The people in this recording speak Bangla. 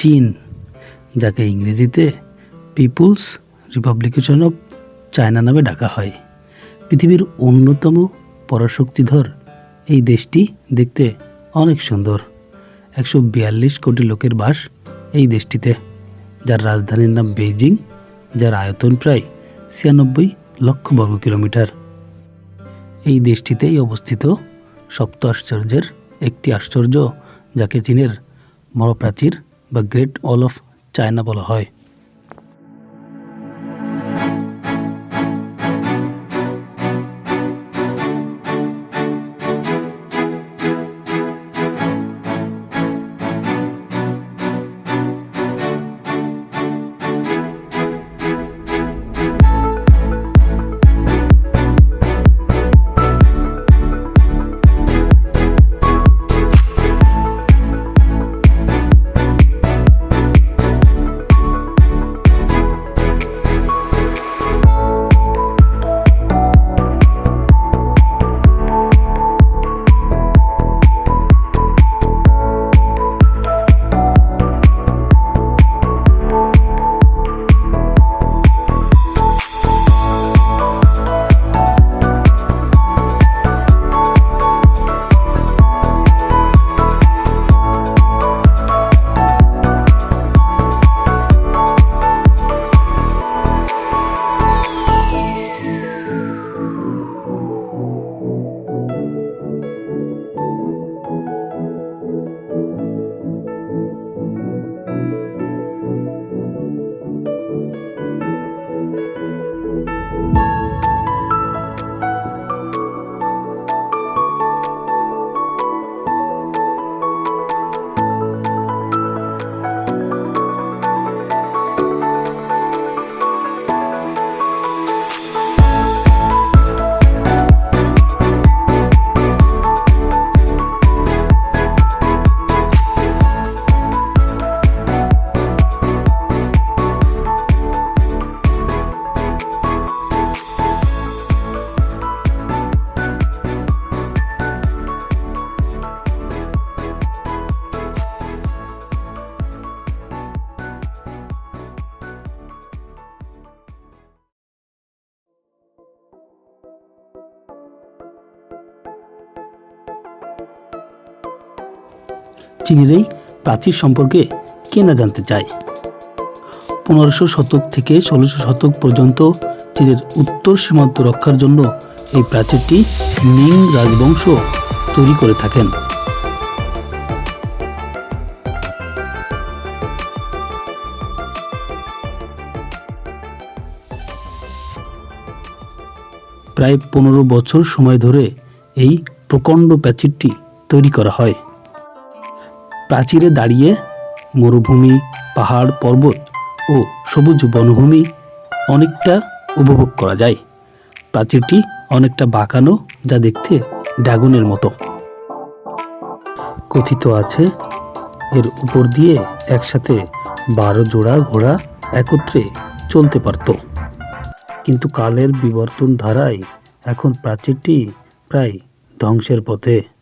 চীন, যাকে ইংরেজিতে পিপুলস রিপাবলিকেশন অফ চায়না নামে ডাকা হয়। পৃথিবীর অন্যতম পরাশক্তিধর এই দেশটি দেখতে অনেক সুন্দর। একশো বিয়াল্লিশ কোটি লোকের বাস এই দেশটিতে, যার রাজধানীর নাম বেইজিং, যার আয়তন প্রায় ছিয়ানব্বই লক্ষ বর্গ কিলোমিটার। এই দেশটিতেই অবস্থিত সপ্ত আশ্চর্যের একটি আশ্চর্য, যাকে চীনের মরপ্রাচীর বা গ্রেট অল অফ চায়না বলা হয়। চীনের এই প্রাচীর সম্পর্কে কে না জানতে চায়। পনেরোশো শতক থেকে ষোলোশো শতক পর্যন্ত চীনের উত্তর সীমান্ত রক্ষার জন্য এই প্রাচীরটি মিং রাজবংশ তৈরি করে থাকেন। প্রায় পনেরো বছর সময় ধরে এই প্রকাণ্ড প্রাচীরটি তৈরি করা হয়। প্রাচীরে দাঁড়িয়ে মরুভূমি, পাহাড়, পর্বত ও সবুজ বনভূমি অনেকটা উপভোগ করা যায়। প্রাচীরটি অনেকটা বাঁকানো, যা দেখতে ড্রাগনের মতো। কথিত আছে, এর উপর দিয়ে একসাথে বারো জোড়া ঘোড়া একত্রে চলতে পারত। কিন্তু কালের বিবর্তন ধারায় এখন প্রাচীরটি প্রায় ধ্বংসের পথে।